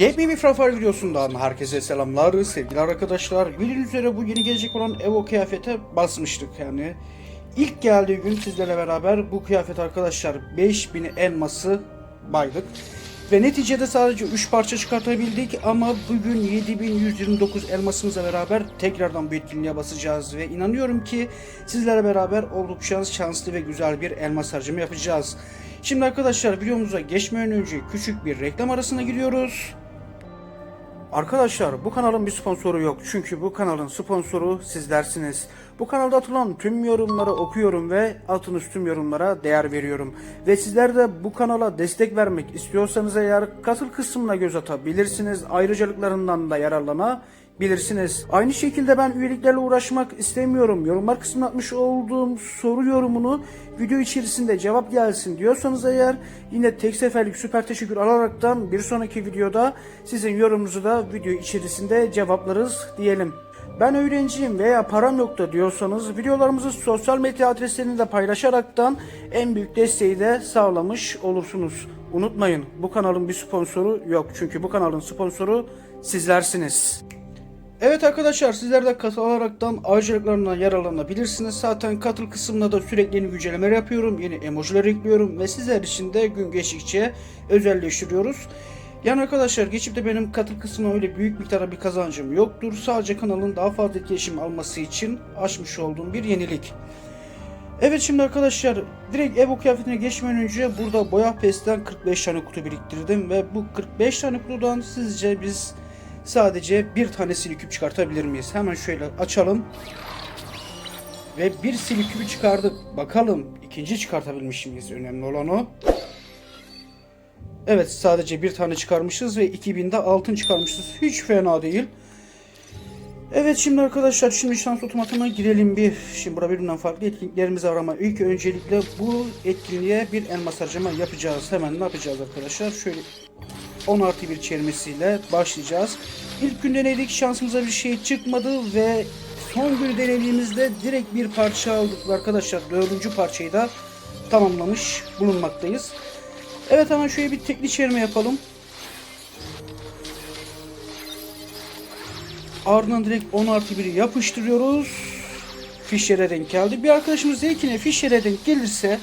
Yepyeni bir Frafar videosundan herkese selamlar sevgili arkadaşlar. Bildiğiniz üzere bu yeni gelecek olan Evo kıyafete basmıştık yani. İlk geldiği gün sizlerle beraber bu kıyafet arkadaşlar 5000 elması baydık. Ve neticede sadece 3 parça çıkartabildik ama bugün 7129 elmasımızla beraber tekrardan bu etkinliğe basacağız ve inanıyorum ki sizlerle beraber oldukça şanslı ve güzel bir elmas harcama yapacağız. Şimdi arkadaşlar videomuza geçmeden önce küçük bir reklam arasına giriyoruz. Arkadaşlar bu kanalın bir sponsoru yok çünkü bu kanalın sponsoru sizlersiniz. Bu kanalda atılan tüm yorumları okuyorum ve atınız tüm yorumlara değer veriyorum. Ve sizler de bu kanala destek vermek istiyorsanız eğer katıl kısmına göz atabilirsiniz. Ayrıcalıklarından da yararlanabilirsiniz. Aynı şekilde ben üyeliklerle uğraşmak istemiyorum. Yorumlar kısmına atmış olduğum soru yorumunu video içerisinde cevap gelsin diyorsanız eğer yine tek seferlik süper teşekkür alaraktan bir sonraki videoda sizin yorumunuzu da video içerisinde cevaplarız diyelim. Ben öğrenciyim veya param yok da diyorsanız videolarımızı sosyal medya adreslerini de paylaşaraktan en büyük desteği de sağlamış olursunuz. Unutmayın bu kanalın bir sponsoru yok çünkü bu kanalın sponsoru sizlersiniz. Evet arkadaşlar sizler de katılaraktan ayrıcalıklarından yararlanabilirsiniz. Zaten katıl kısmında da sürekli yeni güncellemeler yapıyorum. Yeni emojiler ekliyorum ve sizler için de gün geçtikçe özelleştiriyoruz. Yani arkadaşlar geçip de benim katıl kısmına öyle büyük miktarda bir kazancım yoktur. Sadece kanalın daha fazla etkileşim alması için açmış olduğum bir yenilik. Evet şimdi arkadaşlar direkt Evo kıyafetine geçmeden önce burada Boya Pest'ten 45 tane kutu biriktirdim ve bu 45 tane kutudan sizce biz sadece bir tane siliküp çıkartabilir miyiz? Hemen şöyle açalım. Ve bir siliküpü çıkardık. Bakalım ikinci çıkartabilmiş miyiz? Önemli olan o. Evet sadece bir tane çıkarmışız ve 2000'de altın çıkarmışız. Hiç fena değil. Evet şimdi arkadaşlar şimdi şans otomatına girelim bir. Şimdi burada birbirinden farklı etkinliklerimiz var ama ilk öncelikle bu etkinliğe bir elmas harcama yapacağız. Hemen ne yapacağız arkadaşlar? Şöyle 10 artı bir çevirmesiyle başlayacağız. İlk gün denedik şansımıza bir şey çıkmadı ve son günü denediğimizde direkt bir parça aldık arkadaşlar. Dördüncü parçayı da tamamlamış bulunmaktayız. Evet hemen şöyle bir tekli çevirme yapalım. Ardından direkt 10 artı 1'i yapıştırıyoruz. Fişlere denk geldi. Bir arkadaşımız zevkine fişlere denk gelirse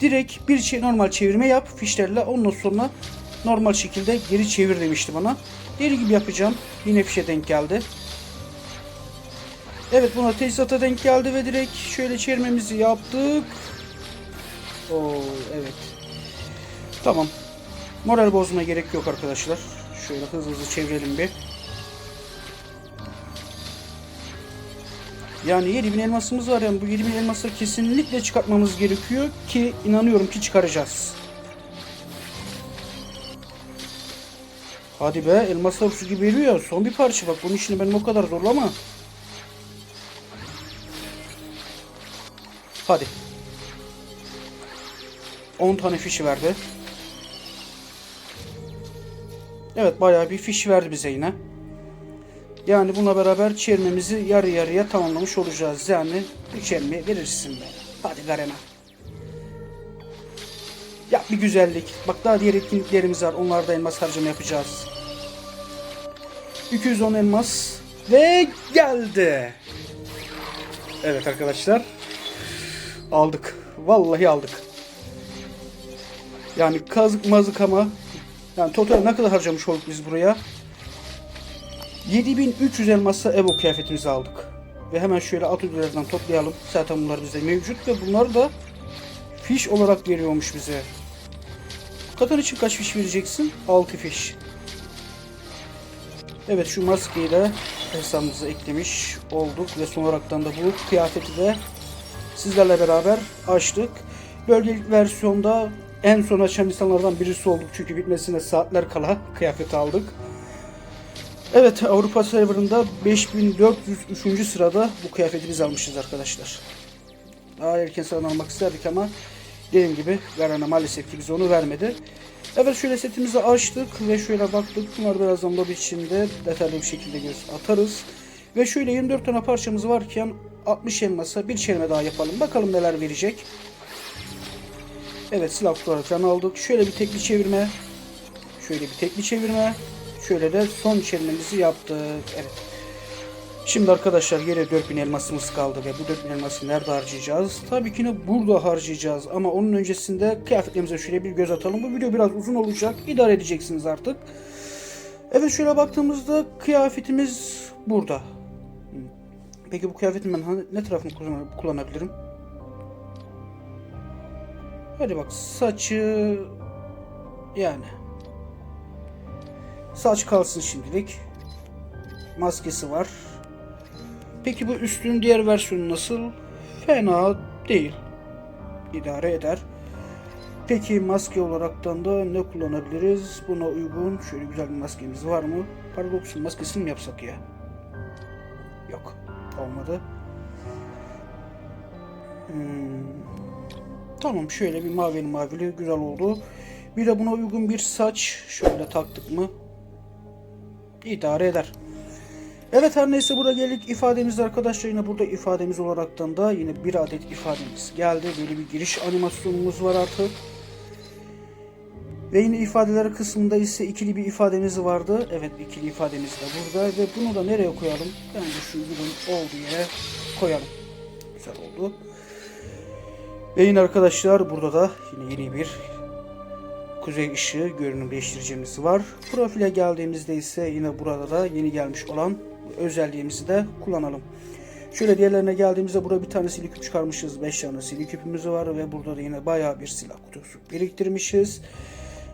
direkt bir şey normal çevirme yap fişlerle ondan sonra normal şekilde geri çevir demişti bana. Deli gibi yapacağım. Yine fişe denk geldi. Evet buna tesisata denk geldi ve direkt şöyle çevirmemizi yaptık. Oo evet. Tamam. Moral bozmaya gerek yok arkadaşlar. Şöyle hızlı hızlı çevirelim bir. Yani 7000 elmasımız var yani bu 7000 elması kesinlikle çıkartmamız gerekiyor ki inanıyorum ki çıkaracağız. Hadi be elmaslar su gibi veriyor. Son bir parça bak bunun işini benim o kadar zorlama. Hadi. 10 tane fişi verdi. Evet bayağı bir fiş verdi bize yine. Yani bununla beraber çevirmemizi yarı yarıya tamamlamış olacağız. Yani bu çevirmeyi verirsin be. Hadi Garena. Yap bir güzellik. Bak daha diğer etkinliklerimiz var. Onlarda elmas harcama yapacağız. 210 elmas. Ve geldi. Evet arkadaşlar. Aldık. Vallahi aldık. Yani kazık mazık ama yani total ne kadar harcamış olduk biz buraya? 7300 elmasla Evo kıyafetimizi aldık. Ve hemen şöyle at toplayalım. Zaten bunlar bizde mevcut ve bunlar da fiş olarak veriyormuş bize. Katan için kaç fiş vereceksin? 6 fiş. Evet şu maskeyi de hesabımıza eklemiş olduk ve son olaraktan da bu kıyafeti de sizlerle beraber açtık. Bölgelik versiyonda en son açan insanlardan birisi olduk çünkü bitmesine saatler kala kıyafet aldık. Evet Avrupa serverında 5403. sırada bu kıyafeti biz almışız arkadaşlar. Daha erken sıradan almak isterdik ama dediğim gibi Garana maalesef ki bize onu vermedi. Evet şöyle setimizi açtık ve şöyle baktık. Bunları birazdan lobi içinde detaylı bir şekilde göz atarız. Ve şöyle 24 tane parçamız varken 60 elmasa bir çelme daha yapalım. Bakalım neler verecek. Evet silah falan aldık. Şöyle bir tekli çevirme. Şöyle bir tekli çevirme. Şöyle de son çevirmemizi yaptık. Evet. Şimdi arkadaşlar yere 4000 elmasımız kaldı ve bu 4000 elması nerede harcayacağız? Tabii ki de burada harcayacağız ama onun öncesinde kıyafetlerimize şöyle bir göz atalım. Bu video biraz uzun olacak. İdare edeceksiniz artık. Evet şöyle baktığımızda kıyafetimiz burada. Peki bu kıyafetin ben ne tarafını kullan- kullanabilirim? Hadi bak saçı yani saç kalsın şimdilik. Maskesi var. Peki bu üstün diğer versiyonu nasıl? Fena değil. İdare eder. Peki maske olaraktan da ne kullanabiliriz? Buna uygun şöyle güzel bir maskemiz var mı? Paradox'un maskesini mi yapsak ya? Yok. Olmadı. Hmm. Tamam şöyle bir mavili mavili güzel oldu. Bir de buna uygun bir saç şöyle taktık mı? İdare eder. Evet her neyse burada geldik ifademiz arkadaşlar yine burada ifademiz olaraktan da yine bir adet ifademiz geldi. Böyle bir giriş animasyonumuz var artık. Ve yine ifadeler kısmında ise ikili bir ifademiz vardı. Evet ikili ifademiz de burada ve bunu da nereye koyalım? Bence şu ürün olduğu yere koyalım. Güzel oldu. Ve arkadaşlar burada da yine yeni bir kuzey ışığı görünüm değiştiricimiz var. Profile geldiğimizde ise yine burada da yeni gelmiş olan özelliğimizi de kullanalım. Şöyle diğerlerine geldiğimizde burada bir tane siliküp çıkarmışız. 5 tane siliküpümüz var ve burada da yine bayağı bir silah kutusu biriktirmişiz.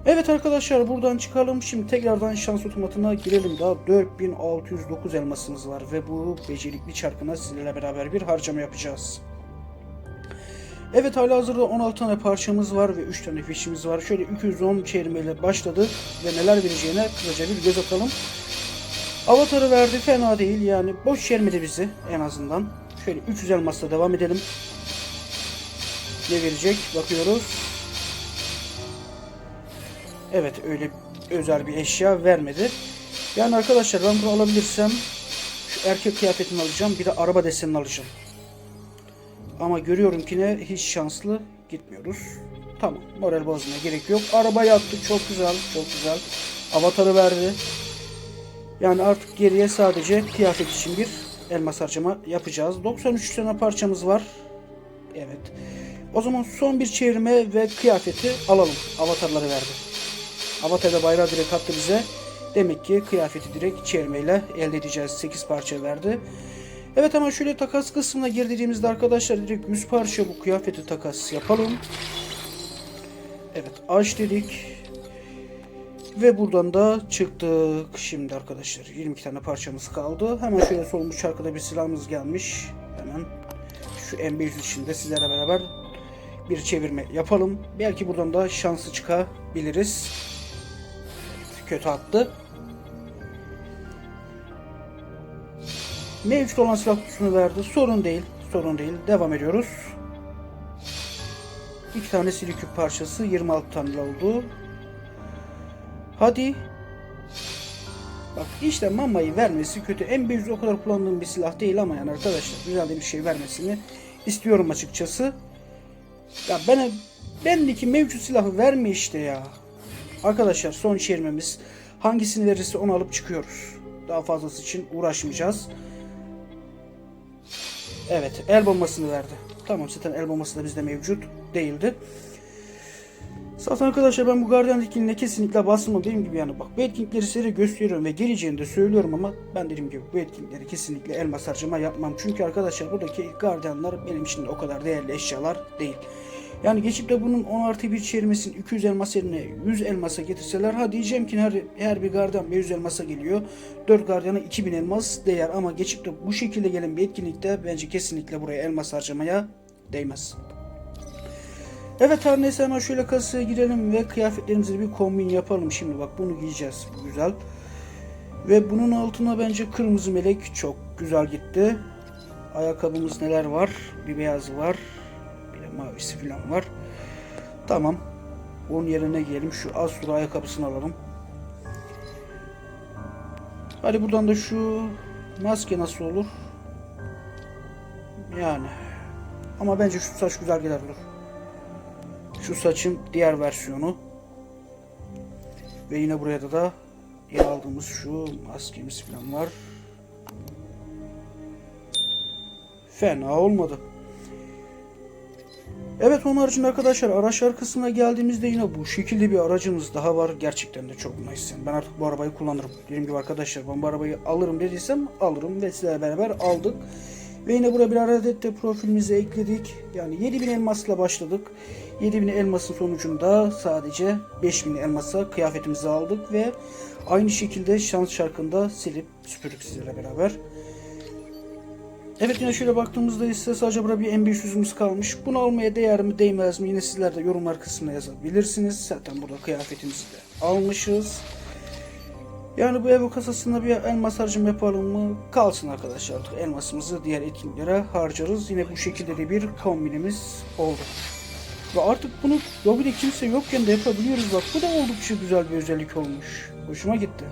Evet arkadaşlar buradan çıkalım. Şimdi tekrardan şans otomatına girelim. Daha 4609 elmasımız var ve bu becerikli çarkına sizlerle beraber bir harcama yapacağız. Evet hala hazırda 16 tane parçamız var ve 3 tane fişimiz var. Şöyle 210 çevirmeyle başladık ve neler vereceğine kısaca bir göz atalım. Avatarı verdi fena değil yani boş çevirmedi bizi en azından. Şöyle 300 elmasla devam edelim. Ne verecek bakıyoruz. Evet öyle özel bir eşya vermedi. Yani arkadaşlar ben bunu alabilirsem şu erkek kıyafetini alacağım bir de araba desenini alacağım. Ama görüyorum ki ne hiç şanslı gitmiyoruz. Tamam moral bozmaya gerek yok. Arabayı attık çok güzel çok güzel. Avatarı verdi. Yani artık geriye sadece kıyafet için bir elmas harcama yapacağız. 93 tane parçamız var. Evet. O zaman son bir çevirme ve kıyafeti alalım. Avatarları verdi. Avatar'da bayrağı direkt attı bize. Demek ki kıyafeti direkt çevirmeyle elde edeceğiz. 8 parça verdi. Evet ama şöyle takas kısmına girdiğimizde arkadaşlar direkt 100 parça bu kıyafeti takas yapalım. Evet aç dedik. Ve buradan da çıktık. Şimdi arkadaşlar 22 tane parçamız kaldı. Hemen şöyle solmuş arkada bir silahımız gelmiş. Hemen şu M500 içinde sizlerle beraber bir çevirme yapalım. Belki buradan da şanslı çıkabiliriz. Kötü attı. Mevcut olan silah kutusunu verdi. Sorun değil. Sorun değil. Devam ediyoruz. İki tane siliküp parçası 26 tane oldu. Hadi. Bak işte mamayı vermesi kötü. M500 o kadar kullandığım bir silah değil ama yani arkadaşlar güzel de bir şey vermesini istiyorum açıkçası. Ya bana bendeki mevcut silahı verme işte ya. Arkadaşlar son çevirmemiz hangisini verirse onu alıp çıkıyoruz. Daha fazlası için uğraşmayacağız. Evet el bombasını verdi. Tamam zaten el bombası da bizde mevcut değildi. Zaten arkadaşlar ben bu Guardian etkinliğine kesinlikle basmam dediğim gibi yani bak bu etkinlikleri size gösteriyorum ve geleceğini de söylüyorum ama ben dediğim gibi bu etkinlikleri kesinlikle elmas harcama yapmam. Çünkü arkadaşlar buradaki Guardianlar benim için de o kadar değerli eşyalar değil. Yani geçip de bunun 10 artı bir çevirmesini 200 elmas yerine 100 elmasa getirseler ha diyeceğim ki her, her bir gardiyan 100 elmasa geliyor. 4 gardiyana 2000 elmas değer ama geçip de bu şekilde gelen bir etkinlikte bence kesinlikle buraya elmas harcamaya değmez. Evet her neyse hemen şöyle kasaya girelim ve kıyafetlerimizi bir kombin yapalım. Şimdi bak bunu giyeceğiz. Bu güzel. Ve bunun altına bence kırmızı melek çok güzel gitti. Ayakkabımız neler var? Bir beyazı var. Mavisi falan var. Tamam. Onun yerine giyelim. Şu Asura ayakkabısını alalım. Hadi buradan da şu maske nasıl olur? Yani. Ama bence şu saç güzel gider dur. Şu saçın diğer versiyonu. Ve yine buraya da da yer aldığımız şu maskemiz falan var. Fena olmadı. Evet onun haricinde arkadaşlar araçlar kısmına geldiğimizde yine bu şekilde bir aracımız daha var. Gerçekten de çok nice. Ben artık bu arabayı kullanırım. Dediğim gibi arkadaşlar ben bu arabayı alırım dediysem alırım ve sizlerle beraber aldık. Ve yine buraya bir adet de profilimizi ekledik. Yani 7000 elmasla başladık. 7000 elmasın sonucunda sadece 5000 elmasa kıyafetimizi aldık ve aynı şekilde şans şarkında silip süpürdük sizlerle beraber. Evet yine şöyle baktığımızda ise sadece burada bir M500'ümüz kalmış. Bunu almaya değer mi değmez mi yine sizler de yorumlar kısmına yazabilirsiniz. Zaten burada kıyafetimizi de almışız. Yani bu ev kasasında bir elmas harcım yapalım mı? Kalsın arkadaşlar artık elmasımızı diğer etkinliklere harcarız. Yine bu şekilde de bir kombinimiz oldu. Ve artık bunu lobide kimse yokken de yapabiliyoruz bak. Bu da oldukça güzel bir özellik olmuş. Hoşuma gitti.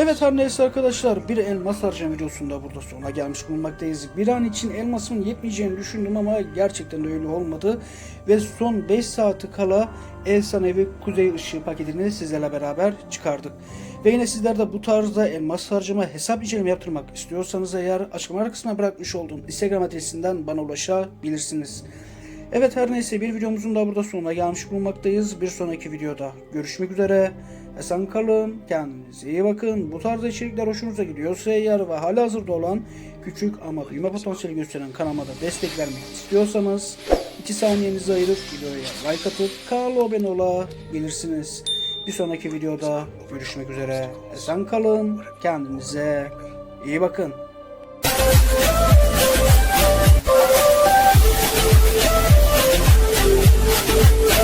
Evet her neyse arkadaşlar bir elmas harcama videosunda burada sona gelmiş bulunmaktayız. Bir an için elmasımın yetmeyeceğini düşündüm ama gerçekten de öyle olmadı. Ve son 5 saati kala efsanevi kuzey ışığı paketini sizlerle beraber çıkardık. Ve yine sizler de bu tarzda elmas harcama hesap inceleme yaptırmak istiyorsanız eğer açıklamalar kısmına bırakmış olduğum Instagram adresinden bana ulaşabilirsiniz. Evet her neyse bir videomuzun da burada sonuna gelmiş bulunmaktayız. Bir sonraki videoda görüşmek üzere. Esen kalın, kendinize iyi bakın. Bu tarz içerikler hoşunuza gidiyorsa eğer ve hala hazırda olan küçük ama büyüme potansiyeli gösteren kanalıma da destek vermek istiyorsanız 2 saniyenizi ayırıp videoya like atıp kanala abone olabilirsiniz. Bir sonraki videoda görüşmek üzere. Esen kalın, kendinize iyi bakın. We'll.